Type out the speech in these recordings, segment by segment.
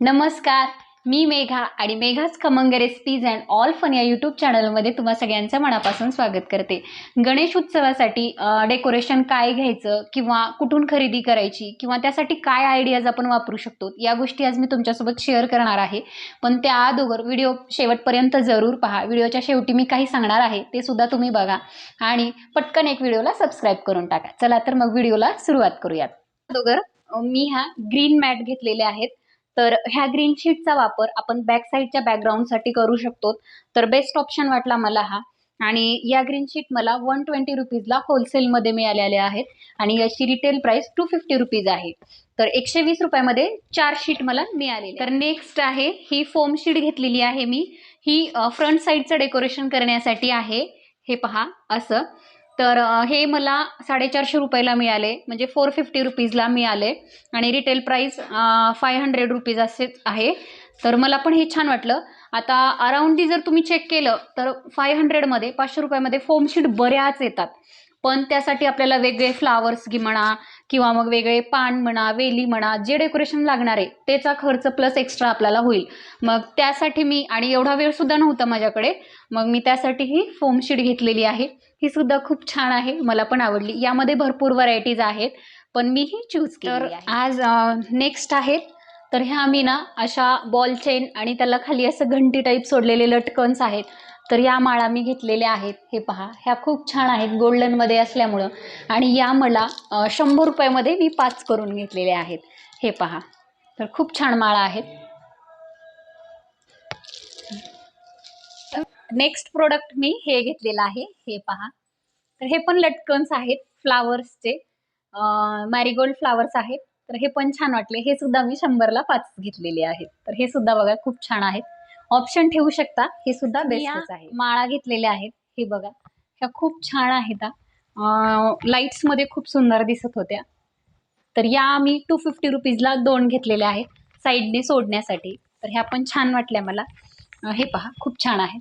नमस्कार मी मेघा आणि मेघाच खमंग रेसिपीज अँड ऑल फन या यूट्यूब चॅनलमध्ये तुम्हा सगळ्यांचं मनापासून स्वागत करते. गणेश उत्सवासाठी डेकोरेशन काय घ्यायचं किंवा कुठून खरेदी करायची किंवा त्यासाठी काय आयडियाज आपण वापरू शकतो या गोष्टी आज मी तुमच्यासोबत शेअर करणार आहे. पण त्या अगोदर व्हिडिओ शेवटपर्यंत जरूर पहा. व्हिडिओच्या शेवटी मी काही सांगणार आहे ते सुद्धा तुम्ही बघा. आणि पटकन एक व्हिडिओला सबस्क्राईब करून टाका. चला तर मग व्हिडिओला सुरुवात करूयात. अगोदर मी ह्या ग्रीन मॅट घेतलेले आहेत. तर ह्या ग्रीन शीटचा वापर आपण बॅक साईडच्या बॅकग्राऊंडसाठी करू शकतो. तर बेस्ट ऑप्शन वाटला मला हा. आणि या ग्रीन शीट मला वन ट्वेंटी रुपीजला होलसेलमध्ये मिळालेले आहेत. आणि याची retail price two fifty rupees आहे. तर एकशे वीस रुपयामध्ये चार शीट मला मिळाली तर नेक्स्ट आहे ही फोम शीट घेतलेली आहे मी. ही फ्रंट साईडचं डेकोरेशन करण्यासाठी आहे. हे पहा असं. तर हे मला साडेचारशे रुपयाला मिळाले. म्हणजे फोर फिफ्टी रुपीजला मिळाले. आणि retail price five hundred rupees असेच आहे. तर मला पण हे छान वाटलं. आता अराऊंडली जर तुम्ही चेक केलं तर फाय हंड्रेडमध्ये पाचशे रुपयामध्ये फोमशीट बऱ्याच येतात. पण त्यासाठी आपल्याला वेगळे फ्लावर्स घे म्हणा किंवा मग वेगळे पान म्हणा वेली म्हणा जे डेकोरेशन लागणार आहे त्याचा खर्च प्लस एक्स्ट्रा आपल्याला होईल. मग त्यासाठी मी आणि एवढा वेळसुद्धा नव्हता माझ्याकडे मग मी त्यासाठी ही फोम शीट घेतलेली आहे. ही सुद्धा खूप छान आहे मला पण आवडली. यामध्ये भरपूर व्हरायटीज आहेत पण मी ही चूज केली आहे. आज नेक्स्ट आहेत तर ह्या मी ना अशा बॉल चेन आणि त्याला खाली असं घंटी टाईप सोडलेले लटकन्स आहेत. तर या माळा मी घेतलेल्या आहेत हे पहा. ह्या खूप छान आहेत गोल्डनमध्ये असल्यामुळं. आणि या मला शंभर रुपयामध्ये मी पाच करून घेतलेल्या आहेत. हे पहा. तर खूप छान माळा आहेत. नेक्स्ट प्रोडक्ट मी हे घेतलेलं आहे. हे पहा. तर हे पण लटकन्स आहेत फ्लावर्सचे मॅरीगोल्ड फ्लावर्स आहेत. तर हे पण छान वाटले. हे सुद्धा मी शंभरला पाच घेतलेले आहेत. तर हे सुद्धा बघा खूप छान आहेत. ऑप्शन ठेवू शकता. हे सुद्धा बेस्टच आहे. माळा घेतलेल्या आहेत. हे बघा. ह्या खूप छान आहेत लाईट्समध्ये खूप सुंदर दिसत होत्या. तर या मी टू फिफ्टी रुपीजला दोन घेतलेल्या आहेत. साईडने सोडण्यासाठी. तर ह्या पण छान वाटल्या मला. हे पहा. खूप छान आहे.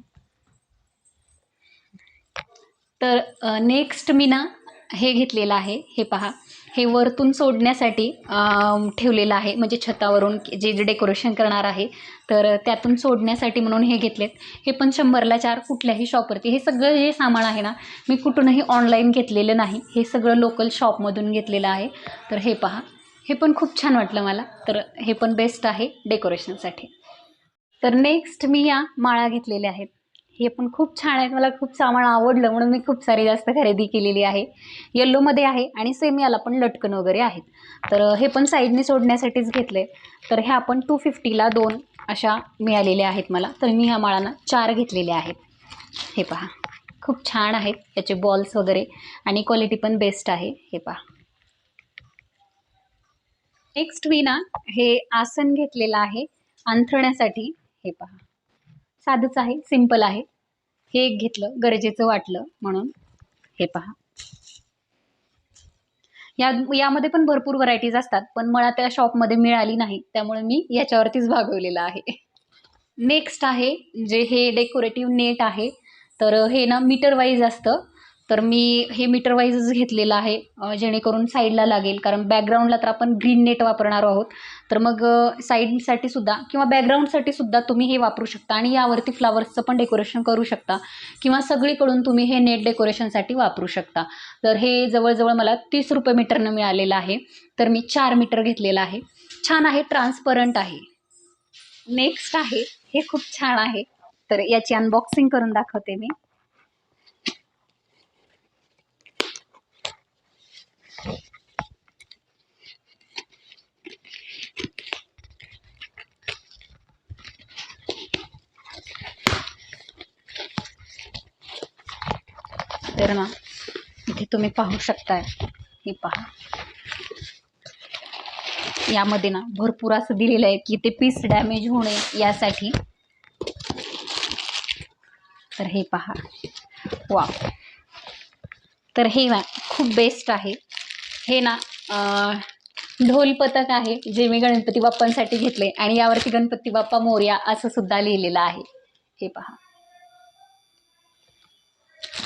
तर नेक्स्ट मी ना हे घेतलेलं आहे. हे पहा. हे वरतून सोडण्यासाठी ठेवलेलं आहे. म्हणजे छतावरून जे जे डेकोरेशन करणार आहे तर त्यातून सोडण्यासाठी म्हणून हे घेतलेत. हे पण शंभरला चार कुठल्याही शॉपवरती हे सगळं जे सामान आहे ना मी कुठूनही ऑनलाईन घेतलेलं नाही. हे सगळं लोकल शॉपमधून घेतलेलं आहे. तर हे पहा. हे पण खूप छान वाटलं मला. तर हे पण बेस्ट आहे डेकोरेशनसाठी तर नेक्स्ट मी या माळा घेतलेल्या आहेत. हे पण खूप छान आहेत मला खूप सामान आवडलं म्हणून मी खूप सारी जास्त खरेदी केलेली आहे. येल्लोमध्ये आहे आणि सेम याला पण लटकन वगैरे आहेत. तर हे पण साईडने सोडण्यासाठीच घेतले तर ह्या पण टू फिफ्टीला दोन अशा मिळालेल्या आहेत मला. तर मी ह्या माळांना चार घेतलेल्या आहेत. हे पहा. खूप छान आहेत याचे बॉल्स वगैरे आणि क्वालिटी पण बेस्ट आहे. हे पहा. नेक्स्ट मी ना हे आसन घेतलेलं आहे. अंथरण्यासाठी. हे पहा. साधंच आहे सिंपल आहे. हे एक घेतलं गरजेचं वाटलं म्हणून. हे पहा. या यामध्ये पण भरपूर व्हरायटीज असतात पण मला त्या शॉपमध्ये मिळाली नाही त्यामुळे मी याच्यावरतीच भागवलेलं आहे. नेक्स्ट आहे जे हे डेकोरेटिव्ह नेट आहे तर हे ना मीटर वाईज असतं. तर मी हे मीटर वाईजच घेतलेलं आहे जेणेकरून साईडला लागेल. कारण बॅकग्राऊंडला तर आपण ग्रीन नेट वापरणार आहोत. तर मग साईडसाठी सुद्धा किंवा बॅकग्राऊंडसाठी सुद्धा तुम्ही हे वापरू शकता आणि यावरती फ्लावर्सचं पण डेकोरेशन करू शकता. किंवा सगळीकडून तुम्ही हे नेट डेकोरेशनसाठी वापरू शकता. तर हे जवळजवळ मला तीस रुपये मीटरनं मिळालेलं आहे. तर मी चार मीटर घेतलेलं आहे. छान आहे ट्रान्सपरंट आहे. नेक्स्ट आहे हे खूप छान आहे. तर याची अनबॉक्सिंग करून दाखवते मी. तर ना इथे तुम्ही पाहू शकताय. हे पहा. यामध्ये ना भरपूर असं दिलेलं आहे की ते पीस डॅमेज होणे यासाठी. तर हे पहा. वा तर हे ना खूप बेस्ट आहे. हे ना ढोल पथक आहे जे मी गणपती बाप्पांसाठी घेतले आणि यावरती गणपती बाप्पा मोर्या असं सुद्धा लिहिलेलं आहे. हे पहा.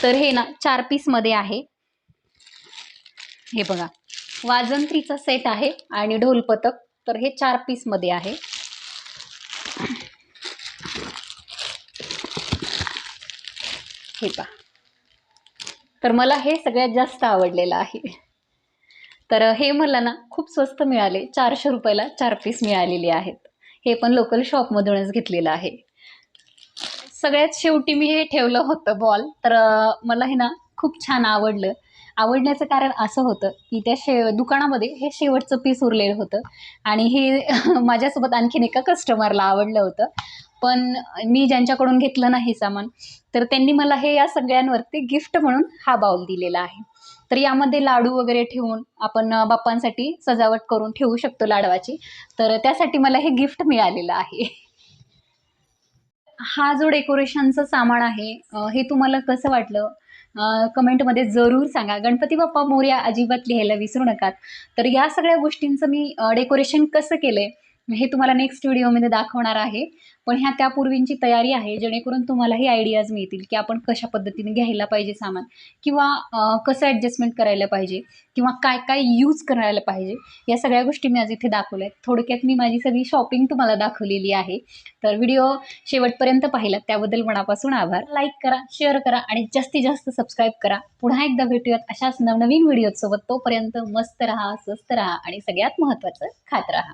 तर हे ना चार पीसमध्ये आहे. हे बघा. वाजंत्रीचा सेट आहे आणि ढोलपथक. तर हे चार पीसमध्ये आहे. हे पा तर मला हे सगळ्यात जास्त आवडलेलं आहे. तर हे मला ना खूप स्वस्त मिळाले. चारशे रुपयाला चार पीस मिळालेले आहेत. हे पण लोकल शॉपमधूनच घेतलेलं आहे. सगळ्यात शेवटी मी हे ठेवलं होतं बॉल तर मला हे ना खूप छान आवडलं. आवडण्याचं कारण असं होतं की त्या शे दुकानामध्ये हे शेवटचं पीस उरलेलं होतं. आणि हे माझ्यासोबत आणखीन एका कस्टमरला आवडलं होतं. पण मी ज्यांच्याकडून घेतलं नाही सामान तर त्यांनी मला हे या सगळ्यांवरती गिफ्ट म्हणून हा बाउल दिलेला आहे. तर यामध्ये लाडू वगैरे ठेवून आपण बाप्पांसाठी सजावट करून ठेवू शकतो लाडवाची. तर त्यासाठी मला हे गिफ्ट मिळालेलं आहे. हा जो डेकोरेशनचं सामान आहे हे तुम्हाला कसं वाटलं? कमेंटमध्ये जरूर सांगा. गणपती बाप्पा मोर्या अजिबात लिहायला विसरू नका तर या सगळ्या गोष्टींचं मी डेकोरेशन कसं केलं हे तुम्हाला नेक्स्ट व्हिडिओमध्ये दाखवणार आहे. पण ह्या त्यापूर्वींची तयारी आहे जेणेकरून तुम्हालाही आयडियाज मिळतील की आपण कशा पद्धतीने घ्यायला पाहिजे सामान किंवा कसं ॲडजस्टमेंट करायला पाहिजे किंवा काय काय यूज करायला पाहिजे या सगळ्या गोष्टी मी आज इथे दाखवल्या आहेत. थोडक्यात मी माझी सगळी शॉपिंग तुम्हाला दाखवलेली आहे. तर व्हिडिओ शेवटपर्यंत पाहिला त्याबद्दल मनापासून आभार. लाईक करा शेअर करा आणि जास्तीत जास्त सबस्क्राईब करा. पुन्हा एकदा भेटूयात अशाच नवनवीन व्हिडिओसोबत तोपर्यंत मस्त राहा स्वस्त राहा आणि सगळ्यात महत्त्वाचं खात राहा.